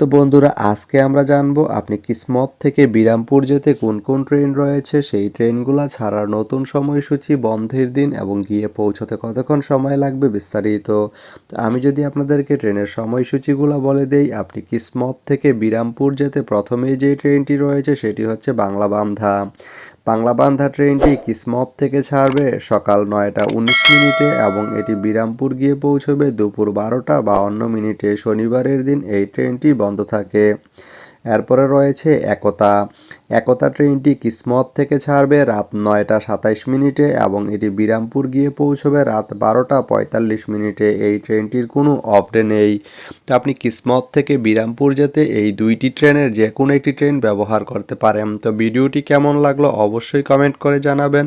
তো বন্ধুরা, আজকে আমরা জানব আপনি কিসমত থেকে বিরামপুর যেতে কোন কোন ট্রেন রয়েছে? সেই ট্রেনগুলো ছাড়ার নতুন সময়সূচি বন্ধের দিন এবং গিয়ে পৌঁছতে কতক্ষণ সময় লাগবে বিস্তারিত। আমি যদি আপনাদেরকে ট্রেনের সময়সূচিগুলো বলে দেই, আপনি কিসমত থেকে বিরামপুর যেতে প্রথমেই যে ট্রেনটি রয়েছে সেটি হচ্ছে বাংলা বান্ধা। বাংলা বান্ধা ট্রেনটি কিসমপ থেকে ছাড়বে সকাল নয়টা উনিশ মিনিটে এবং এটি বিরামপুর গিয়ে পৌঁছবে দুপুর বারোটা বাউন্ন মিনিটে। শনিবারের দিন এই ট্রেনটি বন্ধ থাকে। এরপরে রয়েছে একতা। একতা ট্রেনটি কিসমত থেকে ছাড়বে রাত নয়টা সাতাইশ মিনিটে এবং এটি বিরামপুর গিয়ে পৌঁছবে রাত বারোটা পঁয়তাল্লিশ মিনিটে। এই ট্রেনটির কোনো অফ ডে নেই। তো আপনি কিসমত থেকে বিরামপুর যেতে এই দুইটি ট্রেনের যে কোনো একটি ট্রেন ব্যবহার করতে পারেন। তো ভিডিওটি কেমন লাগল অবশ্যই কমেন্ট করে জানাবেন।